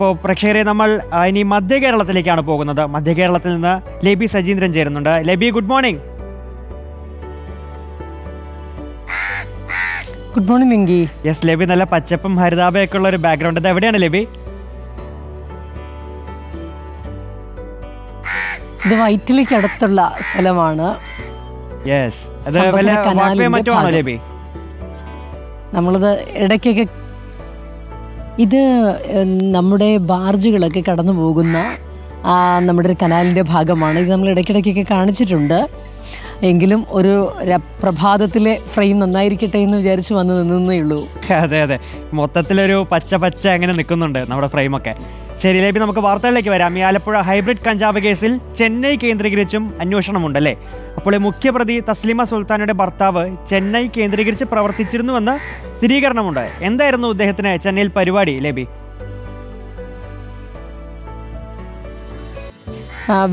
ഇപ്പോൾ പ്രേക്ഷകരെ നമ്മൾ ഇനി മധ്യ കേരളത്തിലേക്കാണ് പോകുന്നത്. മധ്യ കേരളത്തിൽ നിന്ന് ലബി സജീന്ദ്രൻ ചേരുന്നുണ്ട്. Labi good morning. Good morning Venki yes Labi നല്ല പച്ചപ്പും ഹരിതാപയൊക്കെ ഉള്ള ഒരു ബാക്ക്ഗ്രൗണ്ട് ഇത് എവിടെയാണ് ലബി? ഇത് വൈറ്റിലേക്ക് അടുത്തുള്ള സ്ഥലമാണ്. യെസ് അത് സമ്പത്തിന് വല്ല കനാലിന്റെ വാക്വേ മറ്റോ ആണോ ഭാഗം. ലബി? നമ്മളിത് ഇടയ്ക്കൊക്കെ ഇത് നമ്മുടെ ബാർജുകളൊക്കെ കടന്നു പോകുന്ന നമ്മുടെ ഒരു കനാലിന്റെ ഭാഗമാണ്. ഇത് നമ്മൾ ഇടയ്ക്കിടയ്ക്കൊക്കെ കാണിച്ചിട്ടുണ്ട്. എങ്കിലും ഒരു പ്രഭാതത്തിലെ ഫ്രെയിം നന്നായിരിക്കട്ടെ എന്ന് വിചാരിച്ച് വന്ന് നിന്നേ ഉള്ളൂ. അതെ അതെ. മൊത്തത്തിലൊരു പച്ച പച്ച അങ്ങനെ നിൽക്കുന്നുണ്ട് നമ്മുടെ ഫ്രെയിമൊക്കെ. ശരി ലബി നമുക്ക് വാർത്തകളിലേക്ക് വരാം. ഈ ആലപ്പുഴ ഹൈബ്രിഡ് കഞ്ചാവ് കേസിൽ ചെന്നൈ കേന്ദ്രീകരിച്ചും അന്വേഷണമുണ്ടല്ലേ? അപ്പോൾ ഈ മുഖ്യപ്രതി തസ്ലിമ സുൽത്താനയുടെ ഭർത്താവ് ചെന്നൈ കേന്ദ്രീകരിച്ച് പ്രവർത്തിച്ചിരുന്നുവെന്ന് സ്ഥിരീകരണമുണ്ട്. എന്തായിരുന്നു അദ്ദേഹത്തിന് ചെന്നൈയിൽ പരിപാടി ലബി?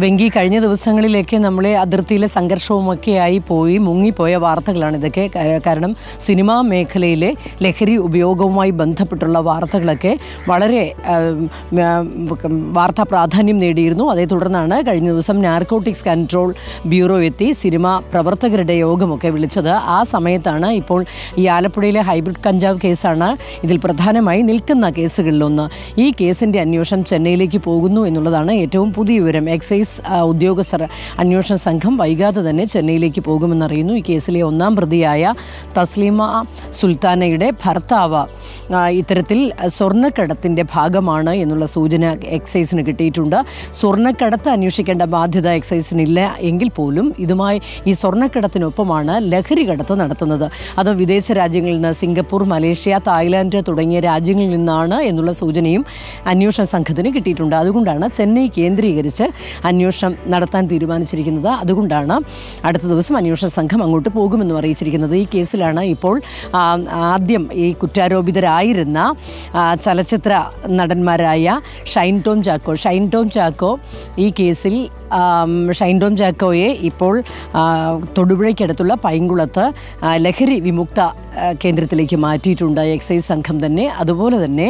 വെങ്കി കഴിഞ്ഞ ദിവസങ്ങളിലേക്ക് നമ്മളെ അതിർത്തിയിലെ സംഘർഷവുമൊക്കെയായി പോയി മുങ്ങിപ്പോയ വാർത്തകളാണ് ഇതൊക്കെ. കാരണം സിനിമാ മേഖലയിലെ ലഹരി ഉപയോഗവുമായി ബന്ധപ്പെട്ടുള്ള വാർത്തകളൊക്കെ വളരെ വാർത്താ പ്രാധാന്യം നേടിയിരുന്നു. അതേ തുടർന്നാണ് കഴിഞ്ഞ ദിവസം നാർക്കോട്ടിക്സ് കൺട്രോൾ ബ്യൂറോ എത്തി സിനിമാ പ്രവർത്തകരുടെ യോഗമൊക്കെ വിളിച്ചത്. ആ സമയത്താണ് ഇപ്പോൾ ഈ ആലപ്പുഴയിലെ ഹൈബ്രിഡ് കഞ്ചാവ് കേസാണ് ഇതിൽ പ്രധാനമായി നിൽക്കുന്ന കേസുകളിലൊന്ന്. ഈ കേസിന്റെ അന്വേഷണം ചെന്നൈയിലേക്ക് പോകുന്നു എന്നുള്ളതാണ് ഏറ്റവും പുതിയ വിവരം. എക്സൈസ് ഉദ്യോഗസ്ഥർ അന്വേഷണ സംഘം വൈകാതെ തന്നെ ചെന്നൈയിലേക്ക് പോകുമെന്നറിയുന്നു ഈ കേസിലെ ഒന്നാം പ്രതിയായ തസ്ലീമ സുൽത്താനയുടെ ഭർത്താവ് ഇത്തരത്തിൽ സ്വർണക്കടത്തിന്റെ ഭാഗമാണ് എന്നുള്ള സൂചന എക്സൈസിന് കിട്ടിയിട്ടുണ്ട്. സ്വർണക്കടത്ത് അന്വേഷിക്കേണ്ട ബാധ്യത എക്സൈസിനില്ല എങ്കിൽ പോലും ഇതുമായി ഈ സ്വർണക്കടത്തിനൊപ്പമാണ് ലഹരി കടത്ത് നടത്തുന്നത്. അത് വിദേശ രാജ്യങ്ങളിൽ നിന്ന് സിംഗപ്പൂർ മലേഷ്യ തായ്ലാൻഡ് തുടങ്ങിയ രാജ്യങ്ങളിൽ നിന്നാണ് എന്നുള്ള സൂചനയും അന്വേഷണ സംഘത്തിന് കിട്ടിയിട്ടുണ്ട്. അതുകൊണ്ടാണ് ചെന്നൈ കേന്ദ്രീകരിച്ച് അന്വേഷണം നടത്താൻ തീരുമാനിച്ചിരിക്കുന്നത്. അതുകൊണ്ടാണ് അടുത്ത ദിവസം അന്വേഷണ സംഘം അങ്ങോട്ട് പോകുമെന്നും അറിയിച്ചിരിക്കുന്നത്. ഈ കേസിലാണ് ഇപ്പോൾ ആദ്യം ഈ കുറ്റാരോപിതരായിരുന്ന ചലച്ചിത്ര നടന്മാരായ ഷൈൻ ടോം ചാക്കോ. ഷൈൻ ടോം ചാക്കോ ഈ കേസിൽ ഷൈൻ ടോം ചാക്കോയെ ഇപ്പോൾ തൊടുപുഴയ്ക്കടുത്തുള്ള പൈങ്കുളത്ത് ലഹരി വിമുക്ത കേന്ദ്രത്തിലേക്ക് മാറ്റിയിട്ടുണ്ട്. എക്സൈസ് സംഘം തന്നെ അതുപോലെ തന്നെ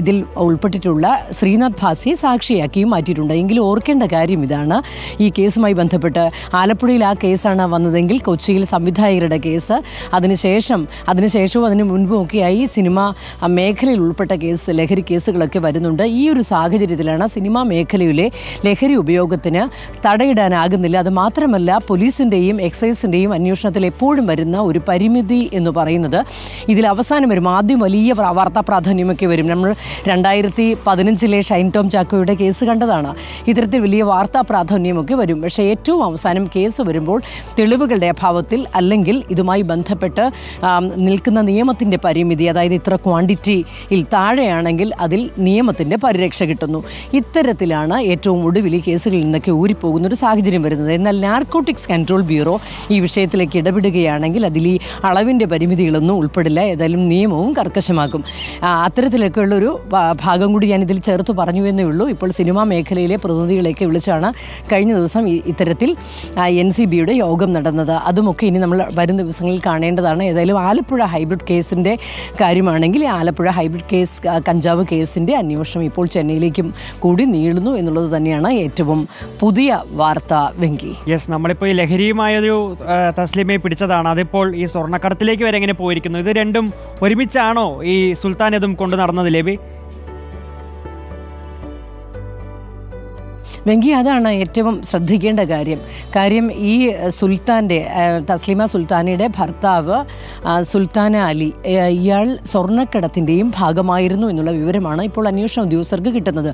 ഇതിൽ ഉൾപ്പെട്ടിട്ടുള്ള ശ്രീനാഥ് ഭാസിയെ സാക്ഷിയാക്കിയും മാറ്റിയിട്ടുണ്ട്. എങ്കിലും ഓർക്കേണ്ട കാര്യം ഇതാണ്. ഈ കേസുമായി ബന്ധപ്പെട്ട് ആലപ്പുഴയിൽ ആ കേസാണ് വന്നതെങ്കിൽ കൊച്ചിയിൽ സംവിധായകരുടെ കേസ് അതിനുശേഷം അതിനുശേഷവും അതിന് മുൻപും ഒക്കെയായി സിനിമ മേഖലയിൽ ഉൾപ്പെട്ട കേസ് ലഹരി കേസുകളൊക്കെ വരുന്നുണ്ട്. ഈ ഒരു സാഹചര്യത്തിലാണ് സിനിമാ മേഖലയിലെ ലഹരി ഉപയോഗത്തിന് തടയിടാനാകുന്നില്ല. അത് മാത്രമല്ല പോലീസിന്റെയും എക്സൈസിന്റെയും അന്വേഷണത്തിൽ എപ്പോഴും വരുന്ന ഒരു പരിമിതി എന്ന് പറയുന്നത് ഇതിൽ അവസാനം വരും ആദ്യം വലിയ വാർത്താ പ്രാധാന്യമൊക്കെ വരും. നമ്മൾ രണ്ടായിരത്തി പതിനഞ്ചിലെ ഷൈൻ ടോം ചാക്കോയുടെ കേസ് കണ്ടതാണ്. ഇത്തരത്തിൽ വലിയ വാർത്താ പ്രാധാന്യമൊക്കെ വരും. പക്ഷേ ഏറ്റവും അവസാനം കേസ് വരുമ്പോൾ തെളിവുകളുടെ അഭാവത്തിൽ അല്ലെങ്കിൽ ഇതുമായി ബന്ധപ്പെട്ട് നിൽക്കുന്ന നിയമത്തിന്റെ പരിമിതി അതായത് ഇത്ര ക്വാണ്ടിറ്റിയിൽ താഴെയാണെങ്കിൽ അതിൽ നിയമത്തിന്റെ പരിരക്ഷ കിട്ടുന്നു. ഇത്തരത്തിലാണ് ഏറ്റവും ഒടുവിൽ ഈ കേസുകളിൽ നിന്നൊക്കെ ഊരിപ്പോകുന്ന ഒരു സാഹചര്യം വരുന്നത്. എന്നാൽ നാർക്കോട്ടിക്സ് കൺട്രോൾ ബ്യൂറോ ഈ വിഷയത്തിലേക്ക് ഇടപെടുകയാണെങ്കിൽ അതിൽ ഈ അളവിന്റെ പരിമിതികളൊന്നും ഉൾപ്പെടില്ല. ഏതായാലും നിയമവും കർക്കശമാക്കും അത്തരത്തിലൊക്കെയുള്ളൊരു ഭാഗം കൂടി ഞാൻ ഇതിൽ ചേർത്ത് പറഞ്ഞു എന്നേ ഉള്ളൂ. ഇപ്പോൾ സിനിമാ മേഖലയിലെ പ്രതിനിധികളെയൊക്കെ വിളിച്ചാണ് കഴിഞ്ഞ ദിവസം ഇത്തരത്തിൽ എൻ സി ബിയുടെ യോഗം നടന്നത്. അതുമൊക്കെ ഇനി നമ്മൾ വരും ദിവസങ്ങളിൽ കാണേണ്ടതാണ്. ഏതായാലും ആലപ്പുഴ ഹൈബ്രിഡ് കേസിന്റെ കാര്യമാണെങ്കിൽ ആലപ്പുഴ ഹൈബ്രിഡ് കേസ് കഞ്ചാവ് കേസിന്റെ അന്വേഷണം ഇപ്പോൾ ചെന്നൈയിലേക്കും കൂടി നീളുന്നു എന്നുള്ളത് തന്നെയാണ് ഏറ്റവും പുതിയ വാർത്ത വെങ്കി. യെസ് നമ്മളിപ്പോൾ ഈ ലഹരിയുമായൊരു തസ്ലിമയെ പിടിച്ചതാണ്. അതിപ്പോൾ ഈ സ്വർണക്കടത്തിലേക്ക് വരെ എങ്ങനെ പോയിരിക്കുന്നു? ഇത് രണ്ടും ഒരുമിച്ചാണോ ഈ സുൽത്താൻ ഇതും കൊണ്ട് നടന്നത് ലബി? വെങ്കി അതാണ് ഏറ്റവും ശ്രദ്ധിക്കേണ്ട കാര്യം. കാര്യം ഈ സുൽത്താന്റെ തസ്ലിമ സുൽത്താനയുടെ ഭർത്താവ് സുൽത്താന അലി ഇയാൾ സ്വർണക്കടത്തിന്റെയും ഭാഗമായിരുന്നു എന്നുള്ള വിവരമാണ് ഇപ്പോൾ അന്വേഷണ ഉദ്യോഗസ്ഥർക്ക് കിട്ടുന്നത്.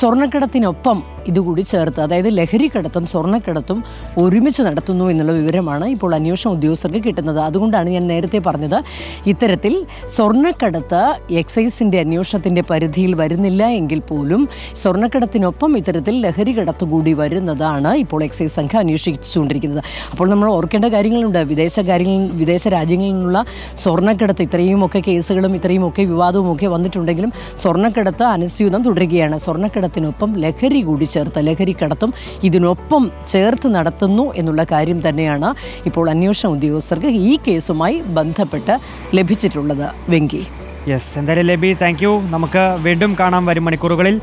സ്വർണക്കടത്തിനൊപ്പം ഇതുകൂടി ചേർത്ത് അതായത് ലഹരി കടത്തും സ്വർണക്കടത്തും ഒരുമിച്ച് നടത്തുന്നു എന്നുള്ള വിവരമാണ് ഇപ്പോൾ അന്വേഷണ ഉദ്യോഗസ്ഥർക്ക് കിട്ടുന്നത്. അതുകൊണ്ടാണ് ഞാൻ നേരത്തെ പറഞ്ഞത് ഇത്തരത്തിൽ സ്വർണക്കടത്ത് എക്സൈസിന്റെ അന്വേഷണത്തിന്റെ പരിധിയിൽ വരുന്നില്ല എങ്കിൽ പോലും സ്വർണക്കടത്തിനൊപ്പം ഇത്തരത്തിൽ ലഹരി കടത്ത് കൂടി വരുന്നതാണ് ഇപ്പോൾ എക്സൈസ് സംഘം അന്വേഷിച്ചുകൊണ്ടിരിക്കുന്നത്. അപ്പോൾ നമ്മൾ ഓർക്കേണ്ട കാര്യങ്ങളുണ്ട്. വിദേശ കാര്യങ്ങൾ വിദേശ രാജ്യങ്ങളിൽ നിന്നുള്ള സ്വർണക്കടത്ത് ഇത്രയുമൊക്കെ കേസുകളും ഇത്രയുമൊക്കെ വിവാദവും ഒക്കെ വന്നിട്ടുണ്ടെങ്കിലും സ്വർണക്കടത്ത് അനുസ്യൂതം തുടരുകയാണ്. സ്വർണക്കടത്തിനൊപ്പം ലഹരി കൂടി ചേർത്ത് ലഹരി കടത്തും ഇതിനൊപ്പം ചേർത്ത് നടത്തുന്നു എന്നുള്ള കാര്യം തന്നെയാണ് ഇപ്പോൾ അന്വേഷണ ഉദ്യോഗസ്ഥർക്ക് ഈ കേസുമായി ബന്ധപ്പെട്ട് ലഭിച്ചിട്ടുള്ളത്. വെങ്കി. യെസ് എന്തായാലും ലബി താങ്ക് യു നമുക്ക് വീണ്ടും കാണാം വരും മണിക്കൂറുകളിൽ.